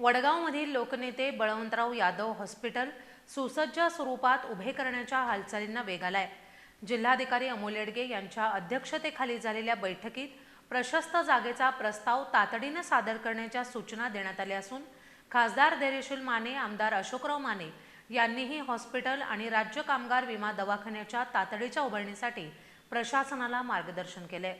वडगावमधील लोकनेते बळवंतराव यादव हॉस्पिटल सुसज्ज स्वरूपात उभे करण्याच्या हालचालींना वेग आलाय. जिल्हाधिकारी अमोल येडगे यांच्या अध्यक्षतेखाली झालेल्या बैठकीत प्रशस्त जागेचा प्रस्ताव तातडीनं सादर करण्याच्या सूचना देण्यात आल्या असून खासदार धैर्यशील माने आमदार अशोकराव माने यांनीही हॉस्पिटल आणि राज्य कामगार विमा दवाखान्याच्या तातडीच्या उभारणीसाठी प्रशासनाला मार्गदर्शन केले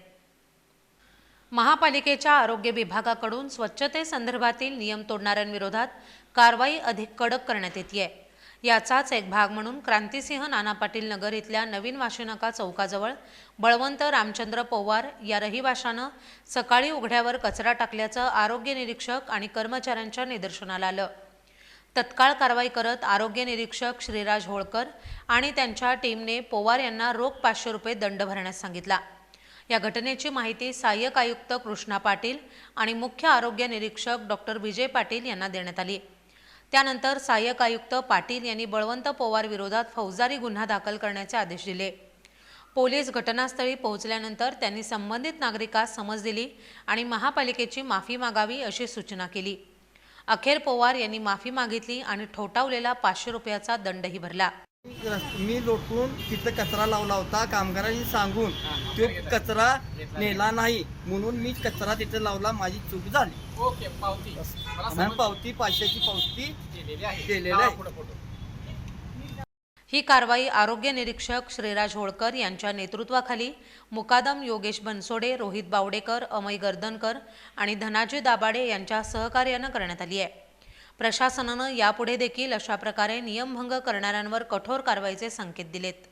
महापालिकेच्या आरोग्य विभागाकडून स्वच्छतेसंदर्भातील नियम तोडणाऱ्यांविरोधात कारवाई अधिक कडक करण्यात येते याचाच एक भाग म्हणून क्रांतिसिंह नाना पाटील नगर इथल्या नवीन वाशिनाका चौकाजवळ बळवंत रामचंद्र पोवार या रहिवाशानं सकाळी उघड्यावर कचरा टाकल्याचं आरोग्य निरीक्षक आणि कर्मचाऱ्यांच्या निदर्शनाला आलं. तत्काळ कारवाई करत आरोग्य निरीक्षक श्रीराज होळकर आणि त्यांच्या टीमने पोवार यांना रोख पाचशे रुपये दंड भरण्यास सांगितला. या घटनेची माहिती सहाय्यक आयुक्त कृष्णा पाटील आणि मुख्य आरोग्य निरीक्षक डॉक्टर विजय पाटील यांना देण्यात आली. त्यानंतर सहाय्यक आयुक्त पाटील यांनी बळवंत पवार विरोधात फौजदारी गुन्हा दाखल करण्याचे आदेश दिले. पोलीस घटनास्थळी पोहोचल्यानंतर त्यांनी संबंधित नागरिकास समज दिली आणि महापालिकेची माफी मागावी अशी सूचना केली. अखेर पवार यांनी माफी मागितली आणि ठोठावलेला पाचशे रुपयाचा दंडही भरला. मी लोटून तिथं कचरा लावला होता कामगारांनी सांगून. तो कचरा नेला नाही म्हणून मी कचरा तिथे लावला माझी चूक झाली. ओके पावती. पाचशेची पावती केलेली आहे. केलेली. ही कारवाई आरोग्य निरीक्षक श्रीराज होळकर यांच्या नेतृत्वाखाली मुकादम योगेश बनसोडे रोहित बावडेकर अमय गर्दनकर आणि धनाजी दाबाडे यांच्या सहकार्यानं करण्यात आली आहे. प्रशासनानं यापुढे देखील अशा प्रकारे नियमभंग करणाऱ्यांवर कठोर कारवाईचे संकेत दिलेत.